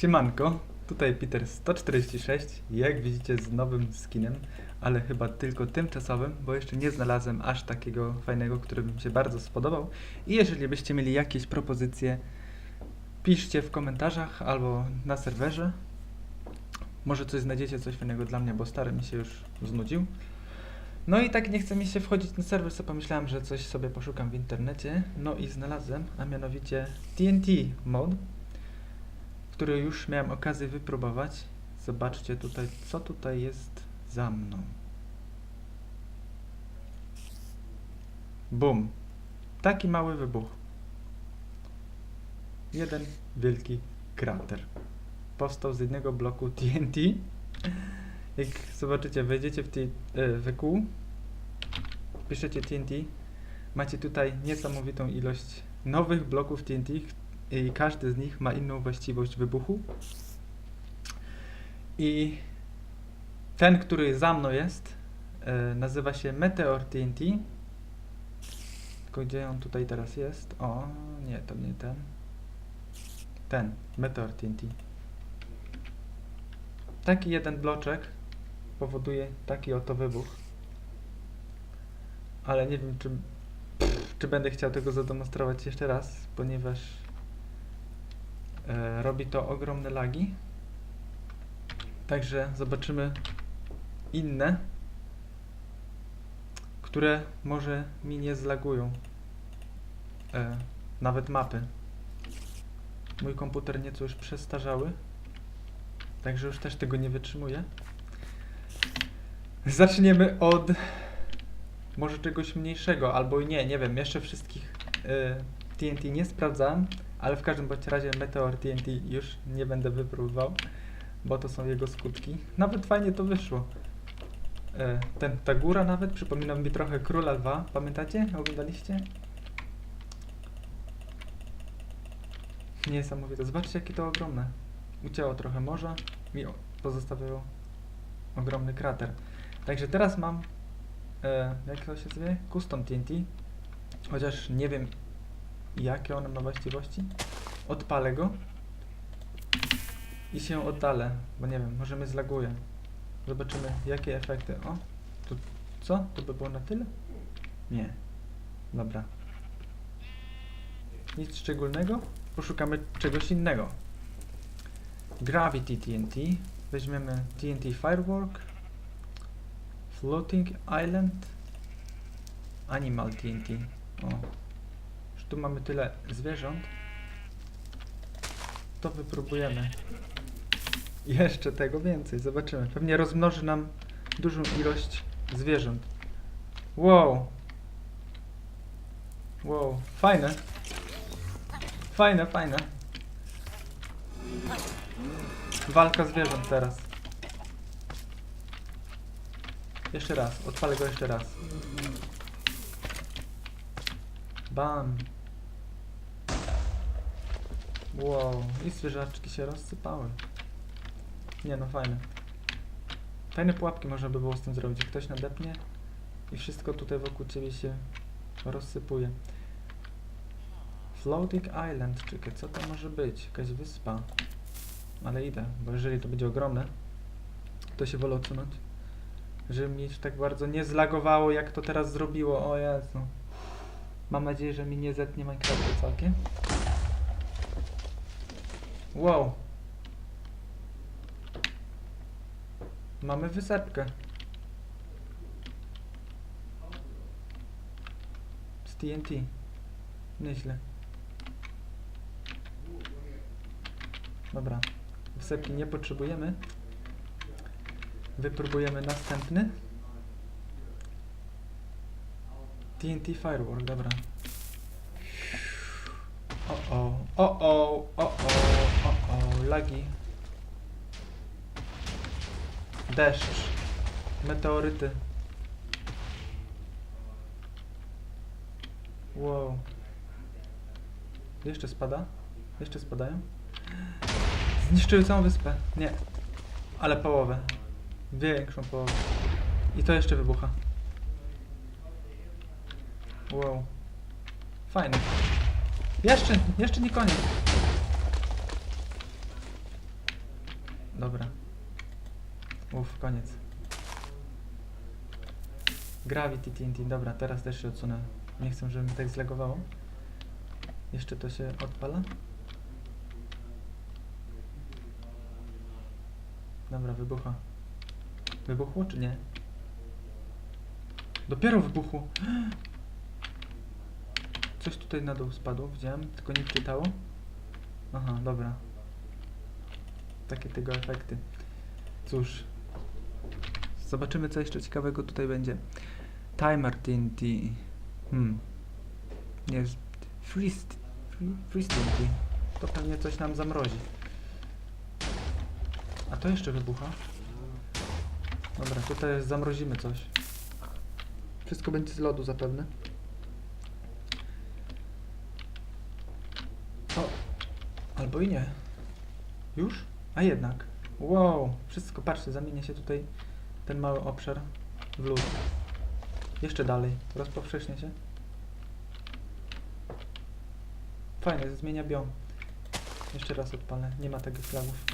Siemanko, tutaj Peter 146, jak widzicie z nowym skinem, ale chyba tylko tymczasowym, bo jeszcze nie znalazłem aż takiego fajnego, który mi się bardzo spodobał. I jeżeli byście mieli jakieś propozycje, piszcie w komentarzach albo na serwerze. Może coś znajdziecie, coś fajnego dla mnie, bo stary mi się już znudził. No i tak nie chce mi się wchodzić na serwer, so pomyślałem, że coś sobie poszukam w internecie. No i znalazłem, a mianowicie TNT mod, który już miałem okazję wypróbować. Zobaczcie tutaj, co tutaj jest za mną. Bum. Taki mały wybuch. Jeden wielki krater. Powstał z jednego bloku TNT. Jak zobaczycie, wejdziecie w t- e, kół, piszecie TNT, macie tutaj niesamowitą ilość nowych bloków TNT i każdy z nich ma inną właściwość wybuchu. I ten, który za mną jest, e, nazywa się Meteor TNT. Tylko gdzie on tutaj teraz jest? O, nie, to nie ten. Ten, Meteor TNT. Taki jeden bloczek powoduje taki oto wybuch. Ale nie wiem, czy, czy będę chciał tego zademonstrować jeszcze raz, ponieważ robi to ogromne lagi. Także zobaczymy inne, które może mi nie zlagują. E, nawet mapy. Mój komputer nieco już przestarzały. Także już też tego nie wytrzymuję. Zaczniemy od może czegoś mniejszego, albo nie, nie wiem, jeszcze wszystkich y, TNT nie sprawdzałem, ale w każdym bądź razie Meteor TNT już nie będę wypróbował, bo to są jego skutki. Nawet fajnie to wyszło. E, ten, ta góra nawet przypomina mi trochę Króla Lwa, pamiętacie? Oglądaliście? Niesamowite. Zobaczcie, jakie to ogromne. Ucięło trochę morza i o- pozostawiło ogromny krater. Także teraz mam, e, jak to się zwie? Custom TNT. Chociaż nie wiem, jakie ono ma właściwości. Odpalę go i się oddalę, bo nie wiem, może mnie zlaguje. Zobaczymy, jakie efekty. O, tu, co? To by było na tyle? Nie. Dobra. Nic szczególnego. Poszukamy czegoś innego. Gravity TNT. Weźmiemy TNT Firework. Floating Island. Animal TNT. O. Tu mamy tyle zwierząt. To wypróbujemy. Jeszcze tego więcej. Zobaczymy. Pewnie rozmnoży nam dużą ilość zwierząt. Wow. Wow. Fajne. Fajne, fajne. Walka zwierząt teraz. Jeszcze raz, odpalę go jeszcze raz. Bam. Wow, i zwierzaczki się rozsypały. Nie no, fajne. Fajne pułapki można by było z tym zrobić. Ktoś nadepnie i wszystko tutaj wokół ciebie się rozsypuje. Floating Island, czekaj, co to może być? Jakaś wyspa. Ale idę, bo jeżeli to będzie ogromne, to się wolę odsunąć. Żeby mi tak bardzo nie zlagowało, jak to teraz zrobiło. O Jezu. Mam nadzieję, że mi nie zetnie Minecraftu całkiem. Wow. Mamy wysepkę. Z TNT. Nieźle. Dobra. Wysepki nie potrzebujemy. Wypróbujemy następny. TNT Firework, dobra. O o, o o, o o, o o, lagi. Deszcz. Meteoryty. Wow. Jeszcze spada? Jeszcze spadają? Zniszczyły całą wyspę. Nie. Ale połowę. Większą połowę. I to jeszcze wybucha. Wow. Fajne. Jeszcze, jeszcze nie koniec. Dobra. Uff, koniec. Gravity TNT, dobra, teraz też się odsunę. Nie chcę, żeby mi tak zlegowało. Jeszcze to się odpala. Dobra, wybucha. Wybuchło czy nie? Dopiero wybuchło. Coś tutaj na dół spadło, widziałem, tylko nie czytało. Aha, dobra. Takie tego efekty. Cóż. Zobaczymy, co jeszcze ciekawego tutaj będzie. Timer TNT. Hmm. Nie. Freeze. free- Freeze TNT. To pewnie coś nam zamrozi. A to jeszcze wybucha. Dobra, tutaj zamrozimy coś. Wszystko będzie z lodu zapewne. O, albo i nie. Już? A jednak. Wow, wszystko, patrzcie, zamienia się tutaj ten mały obszar w lód. Jeszcze dalej, rozpowszechnia się. Fajnie, zmienia biom. Jeszcze raz odpalę, nie ma takich flagów.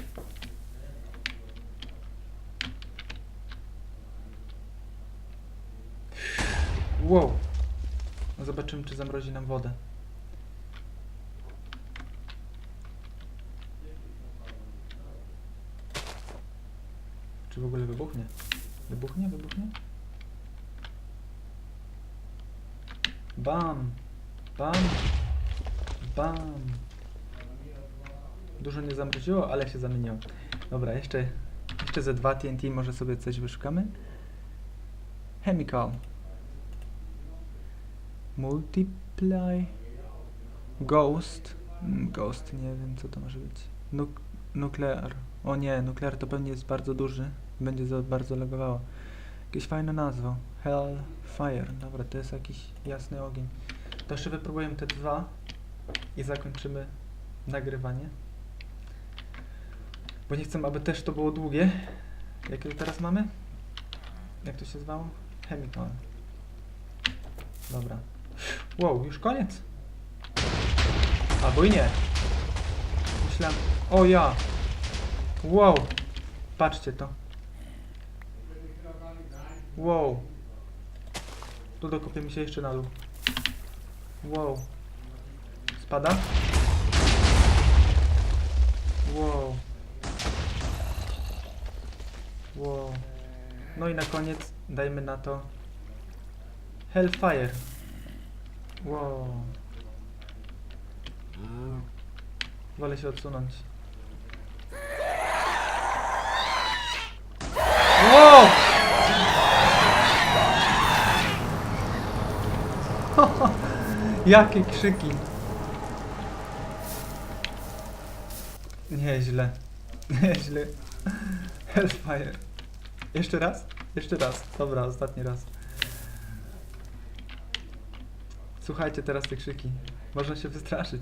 Wow. Zobaczymy, czy zamrozi nam wodę. Czy w ogóle wybuchnie? Wybuchnie? Wybuchnie? Bam! Bam! Bam! Dużo nie zamroziło, ale się zamieniło. Dobra, jeszcze, jeszcze ze dwa TNT może sobie coś wyszukamy. Chemical. Multiply. Ghost. Mm, Ghost, nie wiem co to może być. Nuklear. O nie, nuklear to pewnie jest bardzo duży. Będzie za bardzo legowało. Jakieś fajna nazwa. Hellfire. Dobra, to jest jakiś jasny ogień. To jeszcze wypróbujemy te dwa i zakończymy nagrywanie. Bo nie chcę, aby też to było długie. Jakie teraz mamy? Jak to się zwało? Chemical. Dobra. Wow, już koniec? Albo i nie. Myślałem... O ja! Wow! Patrzcie to. Wow. Tu dokopiemy się jeszcze na dół. Wow. Spada? Wow. Wow. No i na koniec dajmy na to Hellfire. Wow. Wolę się odsunąć. Wow! Jakie krzyki. Nieźle. Nieźle. Hellfire. Jeszcze raz? Jeszcze raz. Dobra, ostatni raz. Słuchajcie teraz te krzyki. Można się wystraszyć.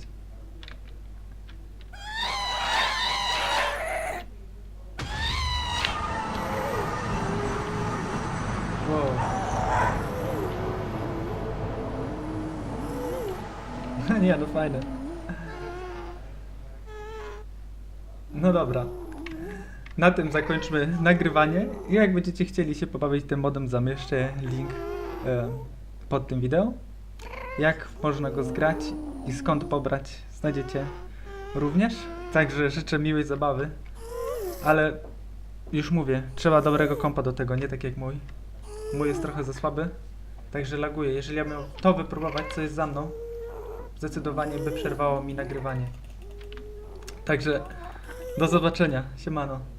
Wow. Nie, no fajne. No dobra. Na tym zakończmy nagrywanie. Jak będziecie chcieli się pobawić tym modem, zamieszczę link e, pod tym wideo. Jak można go zgrać i skąd pobrać, znajdziecie również. Także życzę miłej zabawy. Ale już mówię, trzeba dobrego kompa do tego, nie tak jak mój. Mój jest trochę za słaby, także laguje. Jeżeli ja miał to wypróbować, co jest za mną, zdecydowanie by przerwało mi nagrywanie. Także do zobaczenia. Siemano.